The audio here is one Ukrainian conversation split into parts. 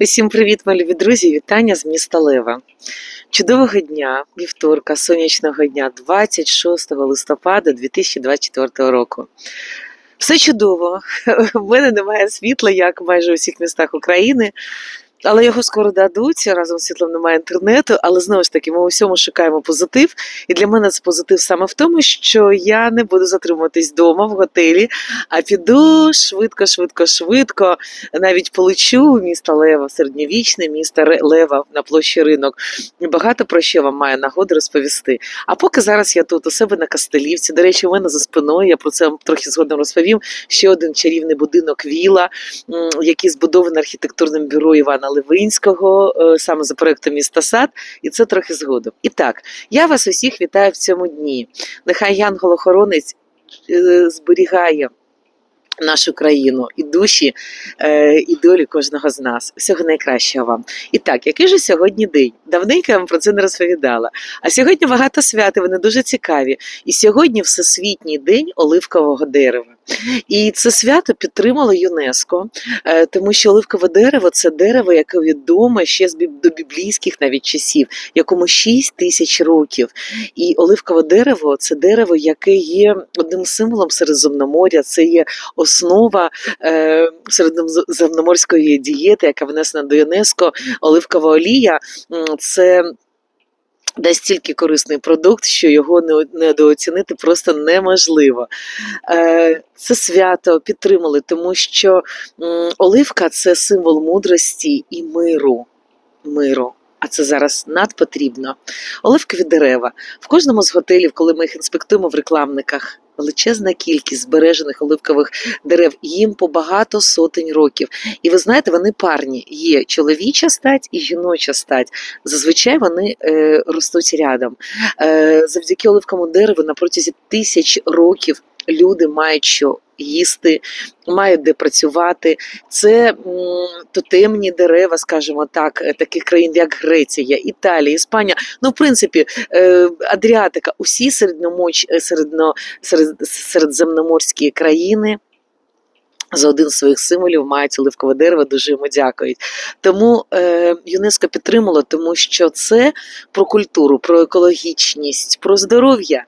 Усім привіт, малі друзі! Вітання з міста Лева. Чудового дня, вівторка, сонячного дня, 26 листопада 2024 року. Все чудово. В мене немає світла, як майже у всіх містах України. Але його скоро дадуть, разом з світлом немає інтернету, але знову ж таки, ми у всьому шукаємо позитив. І для мене це позитив саме в тому, що я не буду затримуватись вдома в готелі, а піду швидко, швидко, швидко. Навіть полечу в місто Лева, середньовічне місто Лева на площі ринок. Багато про що вам маю нагоду розповісти. А поки зараз я тут у себе на Кастелівці. До речі, у мене за спиною, я про це трохи згодом розповім. Ще один чарівний будинок Віла, який збудований архітектурним бюро Івана Левинського, е, саме за проектом міста Сад, і це трохи згодом. І так, я вас усіх вітаю в цьому дні. Нехай Янгол-охоронець е, зберігає. Нашу країну і душі, е, і долі кожного з нас. Всього найкращого вам. І так, який же сьогодні день? Давненько я вам про це не розповідала. А сьогодні багато свят, і вони дуже цікаві. І сьогодні Всесвітній день оливкового дерева. І це свято підтримало ЮНЕСКо, е, тому що оливкове дерево це дерево, яке відоме ще з до біблійських навіть часів, якому 6 тисяч років. І оливкове дерево це дерево, яке є одним символом Середземноморя, це є основа е, середземноморської дієти, яка внесена до ЮНЕСКо. Оливкова олія це. Дасть стільки корисний продукт, що його недооцінити просто неможливо. Е, Це свято підтримали, тому що оливка це символ мудрості і миру. миру. А це зараз надпотрібно. Оливкові дерева. В кожному з готелів, коли ми їх інспектуємо в рекламниках, величезна кількість збережених оливкових дерев, їм по багато сотень років. І ви знаєте, вони парні. Є чоловіча стать і жіноча стать. Зазвичай вони е, ростуть рядом. Е, завдяки оливковому дереву на протязі тисяч років люди мають що їсти, мають де працювати. Це тотемні дерева, скажімо так, е, таких країн, як Греція, Італія, Іспанія. Ну, в принципі, е, Адріатика, усі середньомоч, е, середно, серед, середземноморські країни. За один з своїх символів мають оливкове дерево, дуже йому дякують. Тому е, ЮНЕСКО підтримало, тому що це про культуру, про екологічність, про здоров'я.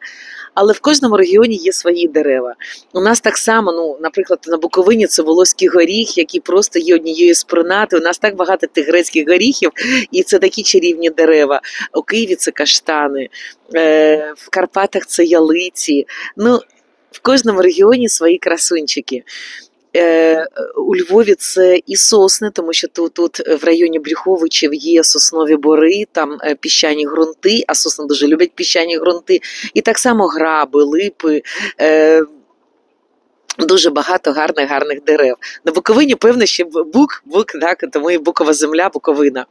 Але в кожному регіоні є свої дерева. У нас так само, ну, наприклад, на Буковині це волоський горіх, який просто є однією з принати. У нас так багато тих грецьких горіхів, і це такі чарівні дерева. У Києві це каштани, е, в Карпатах це ялиці. Ну, в кожному регіоні свої красунчики. Е, у Львові це і сосни, тому що тут, тут в районі Брюховичів є соснові бори, там е, піщані ґрунти, а сосни дуже люблять піщані ґрунти. І так само граби, липи. Е, Дуже багато гарних гарних дерев. На Буковині, певно, ще бук, бук, так, тому і букова земля, буковина.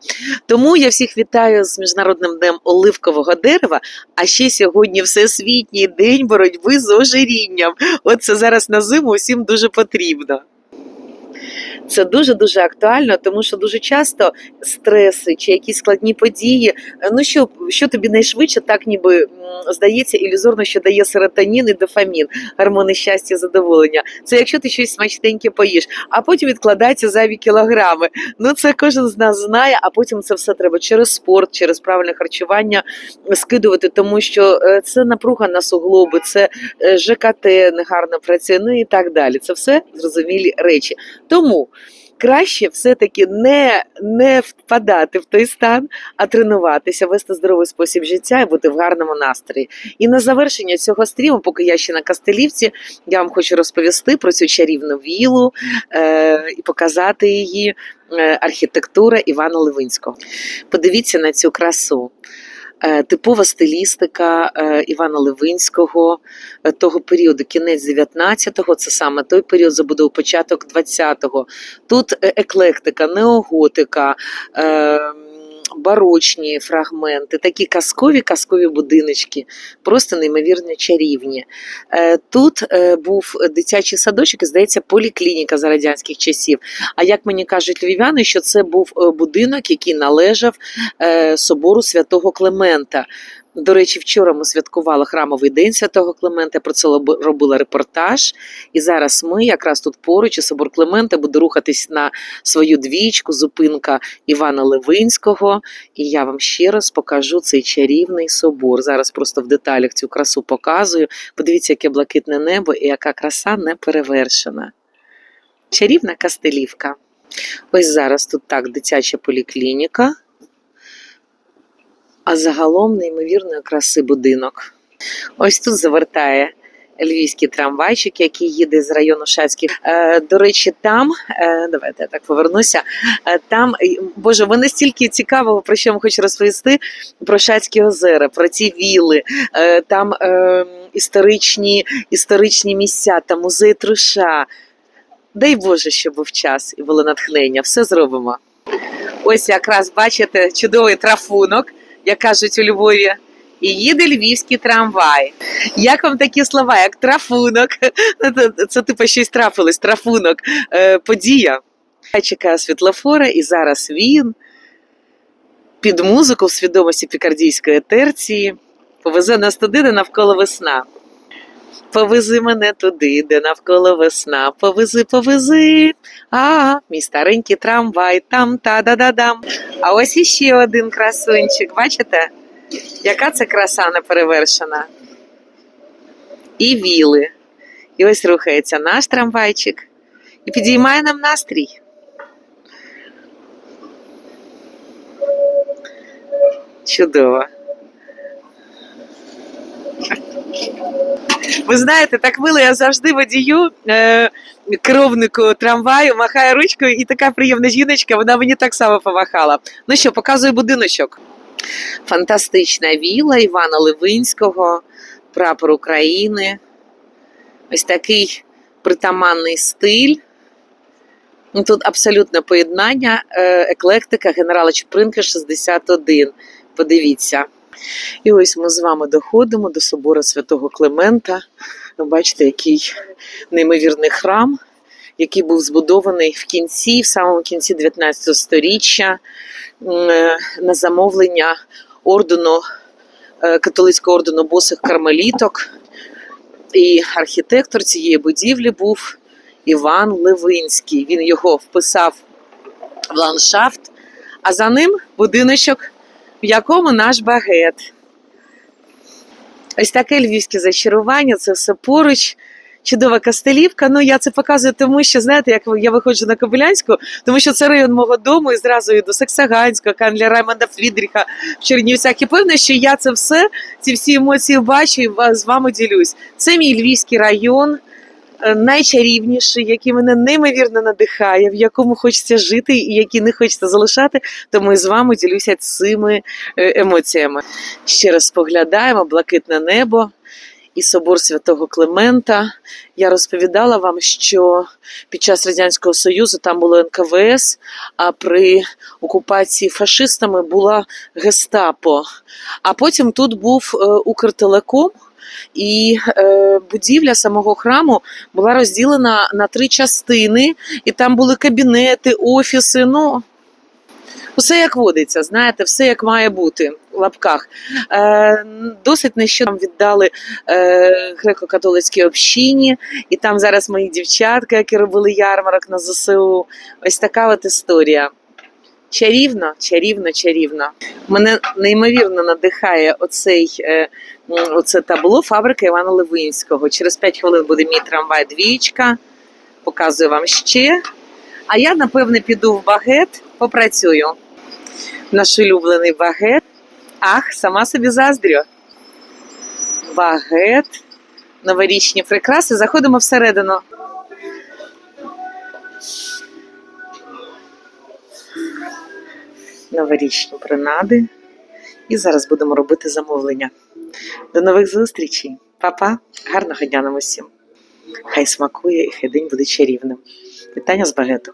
Тому я всіх вітаю з Міжнародним днем оливкового дерева. А ще сьогодні Всесвітній день боротьби з ожирінням. От це зараз на зиму усім дуже потрібно. Це дуже дуже актуально, тому що дуже часто стреси чи якісь складні події. е, Ну що, що тобі найшвидше, так ніби здається, ілюзорно, що дає серотонін і дофамін, гормони щастя, задоволення. Це якщо ти щось смачненьке поїш, а потім відкладаються зайві кілограми. Ну це кожен з нас знає, а потім це все треба через спорт, через правильне харчування скидувати, тому що е, це напруга на суглоби, це е, ЖКТ негарно працює, ну і так далі. Це все зрозумілі речі. Тому краще все-таки не, не впадати в той стан, а тренуватися, вести здоровий спосіб життя і бути в гарному настрої. І на завершення цього стріму, поки я ще на Кастелівці, я вам хочу розповісти про цю чарівну вілу е, і показати її е, архітектура Івана Левинського. Подивіться на цю красу. Е, Типова стилістика е, Івана Левинського е, того періоду, кінець 19-го, це саме той період забудов початок 20-го. Тут еклектика, неоготика, е, барочні фрагменти, такі казкові казкові будиночки, просто неймовірно чарівні. Е, Тут е, був дитячий садочок, і здається, поліклініка за радянських часів. А як мені кажуть львів'яни, що це був е, будинок, який належав собору святого Клемента. До речі, вчора ми святкували храмовий день Святого Климента. Про це робила репортаж. І зараз ми якраз тут поруч і собор Климента буде рухатись на свою двічку, зупинка Івана Левинського. І я вам ще раз покажу цей чарівний собор. Зараз просто в деталях цю красу показую. Подивіться, яке блакитне небо і яка краса не перевершена. Чарівна Кастелівка. Ось зараз тут так дитяча поліклініка, а загалом неймовірної краси будинок. Ось тут завертає львівський трамвайчик, який їде з району Шацький. Е, до речі, там, е, давайте я так повернуся. Е, там, боже, мене стільки цікавого, про що я хочу розповісти про Шацькі озера, про ці віли, там історичні, історичні місця, там музей Труша. Дай Боже, щоб був час і було натхнення. Все зробимо. Ось якраз бачите чудовий трафунок, як кажуть у Львові. І їде львівський трамвай. Як вам такі слова, як трафунок? Це, типу щось трапилось, трафунок, е, подія. Я чекаю світлофора, і зараз він під музику в свідомості пікардійської терції повезе нас туди, де навколо весна. Повези мене туди, де навколо весна. Повези, повези. А, мій старенький трамвай, там та да да дам. А ось іще один красунчик. Бачите? Яка це краса неперевершена? І віли. І ось рухається наш трамвайчик і підіймає нам настрій. Чудово. Ви знаєте, так мило, я завжди водію, е, керівнику трамваю, махаю ручкою, і така приємна жіночка, вона мені так само помахала. Ну що, показую будиночок. Фантастична віла Івана Левинського, прапор України. Ось такий притаманний стиль. Ну, Тут абсолютне поєднання е, еклектика генерала Чупринка 61. Подивіться. І ось ми з вами доходимо до собору святого Климента. Ви бачите, який неймовірний храм, який був збудований в кінці, в самому кінці 19 століття на замовлення ордену е, католицького ордену босих кармеліток. І архітектор цієї будівлі був Іван Левинський. Він його вписав в ландшафт, а за ним будиночок, в якому наш багет. Ось таке львівське зачарування, це все поруч. Чудова Кастелівка. Ну я це показую, тому що знаєте, як я виходжу на Кобилянську, тому що це район мого дому, і зразу йду Саксаганського, Канля Раймонда Фрідріха в Чернівцях. І певно, що я це все, ці всі емоції бачу і з вами ділюсь. Це мій львівський район, найчарівніший, який мене неймовірно надихає, в якому хочеться жити і який не хочеться залишати. Тому і з вами ділюся цими е, емоціями. Ще раз споглядаємо блакитне небо і собор святого Климента. Я розповідала вам, що під час Радянського Союзу там було НКВС, а при окупації фашистами була гестапо. А потім тут був е, Укртелеком. І е, будівля самого храму була розділена на три частини, і там були кабінети, офіси. Ну, усе як водиться, знаєте, все як має бути в лапках. Е, досить нещодавно віддали е, греко-католицькій общині, і там зараз мої дівчатка, які робили ярмарок на ЗСУ. Ось така от історія. Чарівно, чарівно, чарівно. Мене неймовірно надихає оцей, е, оце табло фабрики Івана Левинського. Через 5 хвилин буде мій трамвай двічка. Показую вам ще. А я, напевне, піду в багет, попрацюю. Наш улюблений багет. Ах, сама собі заздрю. Багет, новорічні прикраси. Заходимо всередину. Новорічні принади. І зараз будемо робити замовлення. До нових зустрічей. Па-па. Гарного дня нам усім. Хай смакує і хай день буде чарівним. Вітання з багету.